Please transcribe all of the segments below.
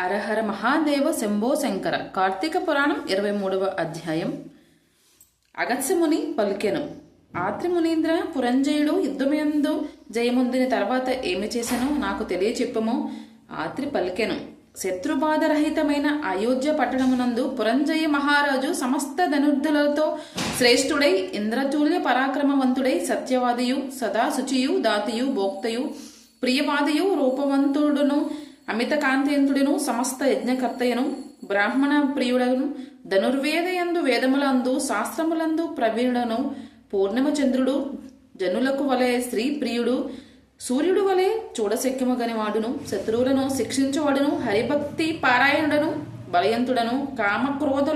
అరహర మహాదేవ శంభో శంకర. కార్తీక పురాణం ఇరవై మూడవ అధ్యాయం. అగత్స్యముని పలికెను. ఆత్రిమునీంద్ర పురంజయుడు యుద్ధమయందు జయముందిన తర్వాత ఏమి చేశానో నాకు తెలియచెప్పము. ఆత్రి పలికెను. శత్రుబాధరహితమైన అయోధ్య పట్టణమునందు పురంజయ మహారాజు సమస్త ధనుర్ధులతో శ్రేష్ఠుడై ఇంద్రతుల్య పరాక్రమవంతుడై సత్యవాదియు సదా శుచియు దాతియు భోక్తయు ప్రియవాదియు రూపవంతుడును అమిత కాంతేంతుడును సమస్త యజ్ఞకర్తయను బ్రాహ్మణ ప్రియుడను ధనుర్వేదయందు వేదములందు శాస్త్రములందు ప్రవీణుడను పూర్ణిమచంద్రుడు జనులకు వలె స్త్రీ ప్రియుడు సూర్యుడు వలె చూడశక్యముగని వాడును శత్రువులను శిక్షించువాడును హరిభక్తి పారాయణుడను బలయంతుడను కామ క్రోధ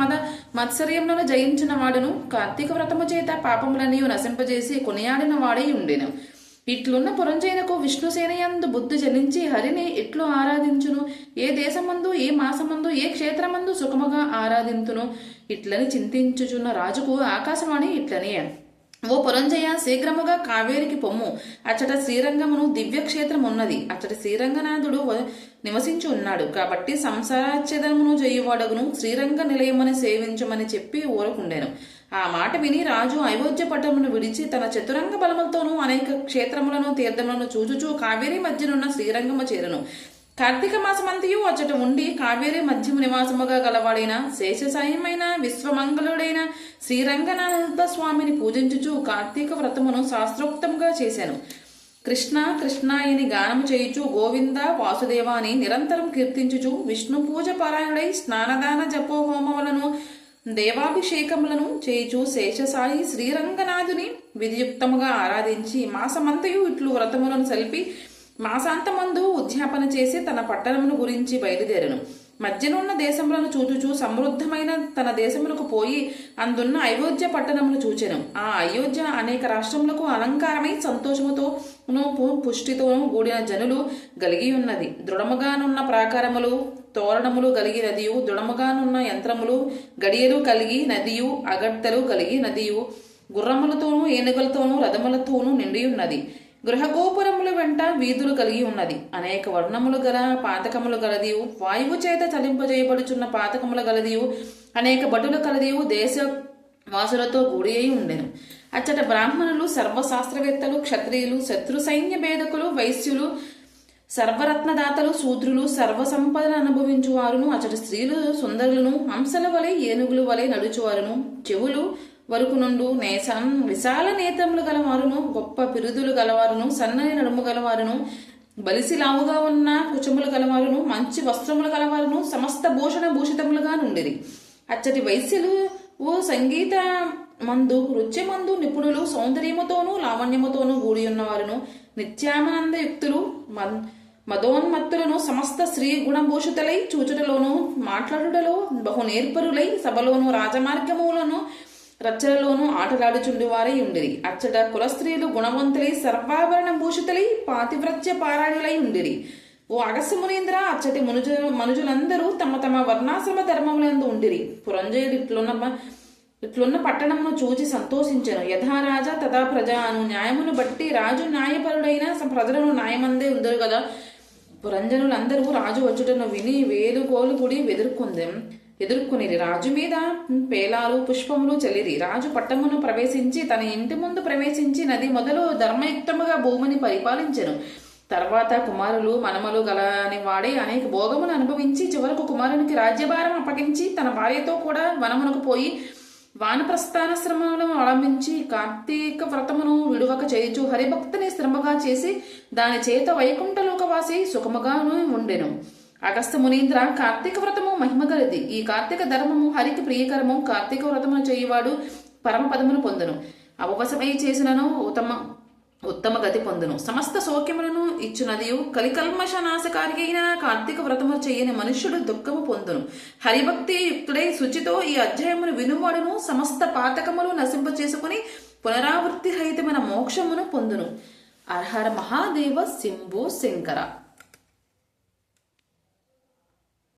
మద మత్సర్యములను జయించిన వాడును కార్తీక వ్రతము చేత పాపములన్నీ నశింపజేసి కొనియాడిన వాడై ఉండెను. ఇట్లున్న పురంజైనకు విష్ణుసేనయందు బుద్ధి జనించి హరిని ఇట్లు ఆరాధించును. ఏ దేశమందు ఏ మాసమందు ఏ క్షేత్రమందు సుఖముగా ఆరాధింతును. ఇట్లని చింతించుచున్న రాజుకు ఆకాశవాణి ఇట్లనే. ఓ పురంజయ శీఘ్రముగా కావేరికి పొమ్ము. అచ్చట శ్రీరంగమును దివ్యక్షేత్రం ఉన్నది అచ్చట శ్రీరంగనాథుడు నివసించి ఉన్నాడు. కాబట్టి సంసారాచ్ఛేదమును చేయువాడగును. శ్రీరంగ నిలయమని సేవించమని చెప్పి ఊరకుండెను. ఆ మాట విని రాజు అయోధ్య పట్టణమును విడిచి తన చతురంగ బలములతోనూ అనేక క్షేత్రములను తీర్థములను చూచుచూ కావేరి మధ్యనున్న శ్రీరంగము చేరును. కార్తీక మాసమంతయు అచ్చట ఉండి కావేరి మధ్యము నివాసముగా గలవాడైన శేషసాయమైన విశ్వమంగళుడైన శ్రీరంగనాథ స్వామిని పూజించుచు కార్తీక వ్రతమును శాస్త్రోక్తంగా చేశాను కృష్ణ కృష్ణాయని గానము చేయుచు గోవింద వాసుదేవ అని నిరంతరం కీర్తించుచు విష్ణు పూజ పారాయణుడై స్నానదాన జపోహోమములను దేవాభిషేకములను చేయుచు శేషసాయి శ్రీరంగనాథుని విధియుక్తముగా ఆరాధించి మాసమంతయు ఇట్లు వ్రతములను సలిపి మాసాంతమందు ఉద్యాపన చేసి తన పట్టణమును గురించి బయలుదేరను. మధ్యనున్న దేశములను చూచుచూ సమృద్ధమైన తన దేశములకు పోయి అందున్న అయోధ్య పట్టణమును చూచెను. ఆ అయోధ్య అనేక రాష్ట్రములకు అలంకారమై సంతోషముతోనూ పుష్టితోనూ కూడిన జనులు కలిగి ఉన్నది దృఢముగానున్న ప్రాకారములు తోరణములు కలిగి నదియు దృఢముగానున్న యంత్రములు గడియలు కలిగి నదియు అగడ్తలు కలిగి నదియు గుర్రములతోనూ ఏనుగులతోనూ రథములతోనూ నిండి ఉన్నది గృహగోపురముల వెంట వీధులు కలిగి ఉన్నది. అనేక వర్ణములు గల పాతకములు గలదియు వాయువు చేత చలింపజేయబడుచున్న పాతకముల గలదియు అనేక భటులు కలదియు దేశ వాసులతో కూడి అయి ఉండెను. అచ్చట బ్రాహ్మణులు సర్వశాస్త్రవేత్తలు క్షత్రియులు శత్రు సైన్య భేదకులు వైశ్యులు సర్వరత్నదాతలు శూద్రులు సర్వ సంపదను అనుభవించువారును అచ్చటి స్త్రీలు సుందరులను హంసల వలె ఏనుగుల వలె నడుచువారును చెవులు వరకు నుండు నేసం విశాల నేత్రములు గలవారును గొప్ప పిరుదులు గలవారును సన్నని నడుము గలవారును బలిసి లావుగా ఉన్న కుచములు గలవారును మంచి వస్త్రములు గలవారును సమస్త భూషణ భూషితములుగా నుండిరి. అచ్చటి వైశ్యులు ఓ సంగీత మందు నృత్యమందు నిపుణులు సౌందర్యముతోనూ లావణ్యముతోనూ కూడి ఉన్నవారును నిత్యానంద యుక్తులు మదోన్మత్తులను సమస్త స్త్రీ గుణభూషితులై చూచుటలోను మాట్లాడుటలో బహు నేర్పరులై సభలోను రాజమార్గములను రచ్చలలోనూ ఆటలాడుచుండి వారై ఉండిరి. అచ్చట కులస్త్రీలు గుణవంతులై సర్వాభరణ భూషితులై పాతివ్రత్య పారాయణులై ఉండిరి. ఓ అగస్య మునీంద్ర అచ్చటి మనుజు మనుజులందరూ తమ తమ వర్ణాశ్రమ ధర్మములందు ఉండిరి. పురంజయుడు ఇట్లున్న ఇట్లున్న పట్టణమును చూచి సంతోషించను. యథా రాజా తథా ప్రజ అను న్యాయమును బట్టి రాజు న్యాయపరుడైన ప్రజలను న్యాయమందే ఉందరు కదా పురంజనులందరూ రాజు వచ్చుటను విని వేలుగోలు గుడి ఎదుర్కొందెం ఎదుర్కొనిరి. రాజు మీద పేలాలు పుష్పములు చెల్లిరి. రాజు పట్టమును ప్రవేశించి తన ఇంటి ముందు ప్రవేశించి నది మొదలు ధర్మయుక్తముగా భూమిని పరిపాలించెను. తర్వాత కుమారులు మనమలు గలని వాడే అనేక భోగమును అనుభవించి చివరకు కుమారునికి రాజ్యభారం అప్పగించి తన భార్యతో కూడా వనమునకు పోయి వానప్రస్థానశ్రమలను అవలంబించి కార్తీక వ్రతమును విడువక చేయుచు హరిభక్తిని శ్రమగా చేసి దాని చేత వైకుంఠలోకవాసి సుఖముగాను ఉండెను. అగస్త మునీంద్ర కార్తీక వ్రతము మహిమగలది ఈ కార్తీక ధర్మము హరికి ప్రియకరము. కార్తీక వ్రతమును చేయువాడు పరమపదమును పొందును. అవవశమై చేసినను ఉత్తమ ఉత్తమ గతి పొందును. సమస్త సౌఖ్యములను ఇచ్చునదియు. కలికల్మష నాశకారి అయిన కార్తీక వ్రతము చేయని మనుష్యుడు దుఃఖము పొందును. హరిభక్తి యుక్తుడై శుచితో ఈ అధ్యాయమును వినువాడును. సమస్త పాతకములు నశింప చేసుకుని పునరావృత్తి రహితమైన మోక్షమును పొందును. అర్హర మహాదేవ శంభో శంకర.